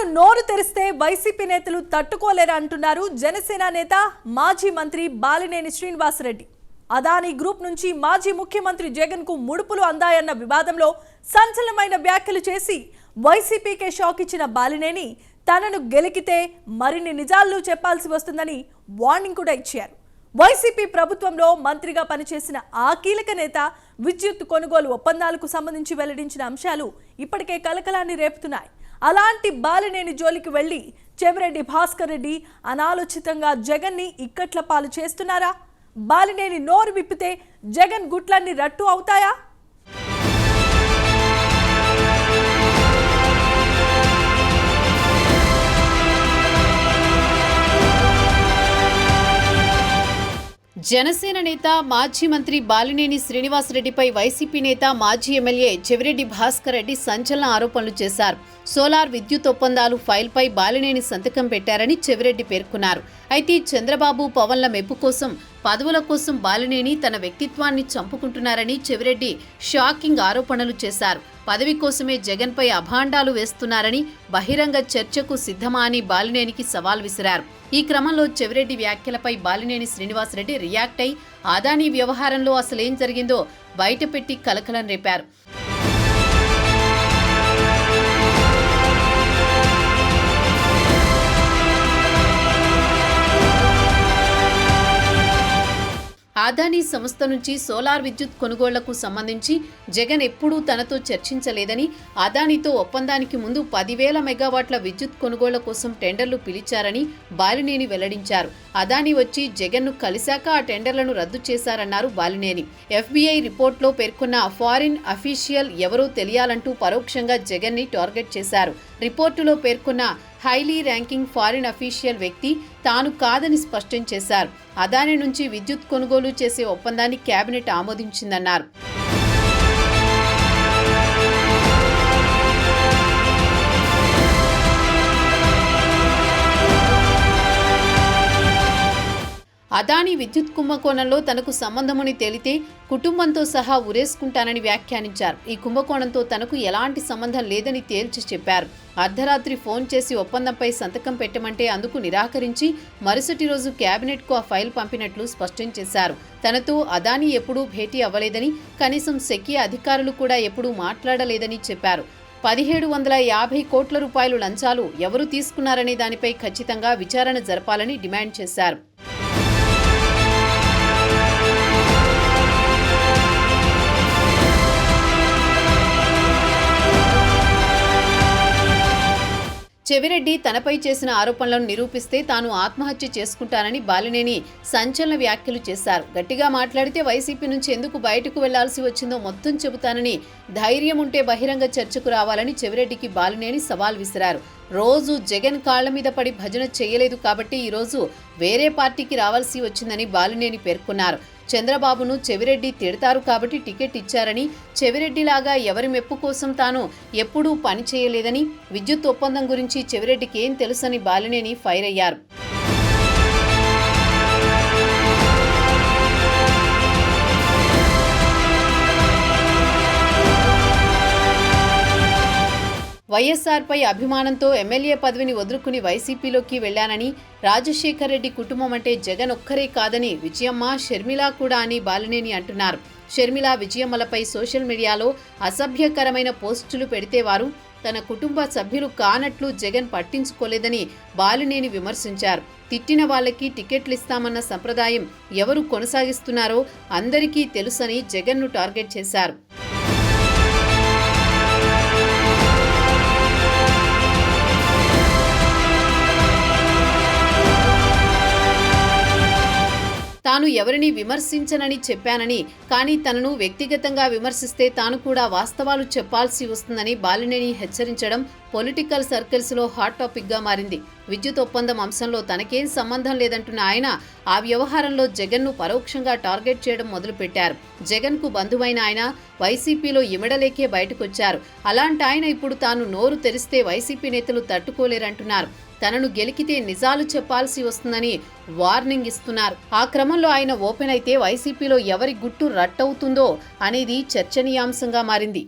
తాను నోరు తెరిస్తే వైసీపీ నేతలు తట్టుకోలేరు అంటున్నారు జనసేన నేత మాజీ మంత్రి బాలినేని శ్రీనివాసరెడ్డి. అదానీ గ్రూప్ నుంచి మాజీ ముఖ్యమంత్రి జగన్కు ముడుపులు అందాయన్న వివాదంలో సంచలనమైన వ్యాఖ్యలు చేసి వైసీపీకే షాక్ ఇచ్చిన బాలినేని తనను గెలికితే మరిన్ని నిజాలు చెప్పాల్సి వస్తుందని వార్నింగ్ కూడా ఇచ్చారు. వైసీపీ ప్రభుత్వంలో మంత్రిగా పనిచేసిన ఆ కీలక నేత విద్యుత్ కొనుగోలు ఒప్పందాలకు సంబంధించి వెల్లడించిన అంశాలు ఇప్పటికే కలకలాన్ని రేపుతున్నాయి. అలాంటి బాలినేని జోలికి వెళ్ళి చెవిరెడ్డి భాస్కర్ రెడ్డి అనాలోచితంగా జగన్ని ఇక్కట్ల పాలు చేస్తున్నారా? బాలినేని నోరు విప్పితే జగన్ గుట్లన్నీ రట్టు అవుతాయా? జనసేన నేత మాజీ మంత్రి బాలినేని శ్రీనివాసరెడ్డిపై వైసీపీ నేత మాజీ ఎమ్మెల్యే చెవిరెడ్డి భాస్కర్ రెడ్డి సంచలన ఆరోపణలు చేశారు. సోలార్ విద్యుత్ ఒప్పందాలు ఫైల్పై బాలినేని సంతకం పెట్టారని చెవిరెడ్డి పేర్కొన్నారు. అయితే చంద్రబాబు పవన్ల మెప్పు కోసం పదవుల కోసం బాలినేని తన వ్యక్తిత్వాన్ని చంపుకుంటున్నారని చెవిరెడ్డి షాకింగ్ ఆరోపణలు చేశారు. పదవి కోసమే జగన్పై అభాండాలు వేస్తున్నారని బహిరంగ చర్చకు సిద్ధమా అని బాలినేనికి సవాల్ విసిరారు. ఈ క్రమంలో చెవిరెడ్డి వ్యాఖ్యలపై బాలినేని శ్రీనివాసరెడ్డి రియాక్ట్ అయి అదానీ వ్యవహారంలో అసలేం జరిగిందో బయటపెట్టి కలకలం రేపారు. అదానీ సంస్థ నుంచి సోలార్ విద్యుత్ కొనుగోళ్ళకు సంబంధించి జగన్ ఎప్పుడూ తనతో చర్చించలేదని అదానీతో ఒప్పందానికి ముందు పదివేల మెగావాట్ల విద్యుత్ కొనుగోళ్ళ కోసం టెండర్లు పిలిచారని బాలినేని వెల్లడించారు. అదానీ వచ్చి జగన్ను కలిశాక ఆ టెండర్లను రద్దు చేశారన్నారు బాలినేని. ఎఫ్బీఐ రిపోర్ట్లో పేర్కొన్న ఫారిన్ అఫీషియల్ ఎవరో తెలియాలంటూ పరోక్షంగా జగన్ని టార్గెట్ చేశారు. రిపోర్టులో పేర్కొన్న హైలీ ర్యాంకింగ్ ఫారిన్ అఫీషియల్ వ్యక్తి తాను కాదని స్పష్టం చేశారు. అదాని నుంచి విద్యుత్ కొనుగోలు చేసే ఒప్పందాన్ని కేబినెట్ ఆమోదించిందన్నారు. అదానీ విద్యుత్ కుంభకోణంలో తనకు సంబంధమని తేలితే కుటుంబంతో సహా ఉరేసుకుంటానని వ్యాఖ్యానించారు. ఈ కుంభకోణంతో తనకు ఎలాంటి సంబంధం లేదని తేల్చి చెప్పారు. అర్ధరాత్రి ఫోన్ చేసి ఒప్పందంపై సంతకం పెట్టమంటే అందుకు నిరాకరించి మరుసటి రోజు కేబినెట్కు ఆ ఫైల్ పంపినట్లు స్పష్టం చేశారు. తనతో అదానీ ఎప్పుడూ భేటీ అవ్వలేదని కనీసం సెకీ అధికారులు కూడా ఎప్పుడూ మాట్లాడలేదని చెప్పారు. పదిహేడు వందల యాభై కోట్ల రూపాయలు లంచాలు ఎవరు తీసుకున్నారనే దానిపై ఖచ్చితంగా విచారణ జరపాలని డిమాండ్ చేశారు. చెవిరెడ్డి తనపై చేసిన ఆరోపణలను నిరూపిస్తే తాను ఆత్మహత్య చేసుకుంటానని బాలినేని సంచలన వ్యాఖ్యలు చేశారు. గట్టిగా మాట్లాడితే వైసీపీ నుంచి ఎందుకు బయటకు వెళ్ళాల్సి వచ్చిందో మొత్తం చెబుతానని ధైర్యం ఉంటే బహిరంగ చర్చకు రావాలని చెవిరెడ్డికి బాలినేని సవాల్ విసిరారు. రోజు జగన్ కాళ్ళ మీద పడి భజన చేయలేదు కాబట్టి ఈరోజు వేరే పార్టీకి రావాల్సి వచ్చిందని బాలినేని పేర్కొన్నారు. చంద్రబాబును చెవిరెడ్డి తిడతారు కాబట్టి టికెట్ ఇచ్చారని చెవిరెడ్డిలాగా ఎవరి మెప్పు కోసం తాను ఎప్పుడూ పని చేయలేదని విద్యుత్ ఒప్పందం గురించి చెవిరెడ్డికి ఏం తెలుసని బాలినేని ఫైర్ అయ్యారు. వైఎస్ఆర్పై అభిమానంతో ఎమ్మెల్యే పదవిని వదులుకుని వైసీపీలోకి వెళ్ళానని రాజశేఖర్ రెడ్డి కుటుంబం అంటే జగన్ ఒక్కరే కాదని విజయమ్మ షర్మిల కూడా అని బాలినేని అంటున్నారు. షర్మిల విజయమ్మలపై సోషల్ మీడియాలో అసభ్యకరమైన పోస్టులు పెడితే వారు తన కుటుంబ సభ్యులు కానట్లు జగన్ పట్టించుకోలేదని బాలినేని విమర్శించారు. తిట్టిన వాళ్ళకి టికెట్లు ఇస్తామన్న సంప్రదాయం ఎవరు కొనసాగిస్తున్నారో అందరికీ తెలుసని జగన్ను టార్గెట్ చేశారు. తాను ఎవరిని విమర్శించనని చెప్పానని కానీ తనను వ్యక్తిగతంగా విమర్శిస్తే తాను కూడా వాస్తవాలు చెప్పాల్సి వస్తుందని బాలినేని హెచ్చరించడం పొలిటికల్ సర్కిల్స్లో హాట్ టాపిక్గా మారింది. విద్యుత్ ఒప్పందం అంశంలో తనకేం సంబంధం లేదంటున్న ఆయన ఆ వ్యవహారంలో జగన్ను పరోక్షంగా టార్గెట్ చేయడం మొదలుపెట్టారు. జగన్కు బంధువైన ఆయన వైసీపీలో ఇమడలేకే బయటకొచ్చారు. అలాంటి ఆయన ఇప్పుడు తాను నోరు తెరిస్తే వైసీపీ నేతలు తట్టుకోలేరంటున్నారు. తనను గెలికితే నిజాలు చెప్పాల్సి వస్తుందని వార్నింగ్ ఇస్తున్నారు. ఆ క్రమంలో ఆయన ఓపెన్ అయితే వైసీపీలో ఎవరి గుట్టు రట్టవుతుందో అనేది చర్చనీయాంశంగా మారింది.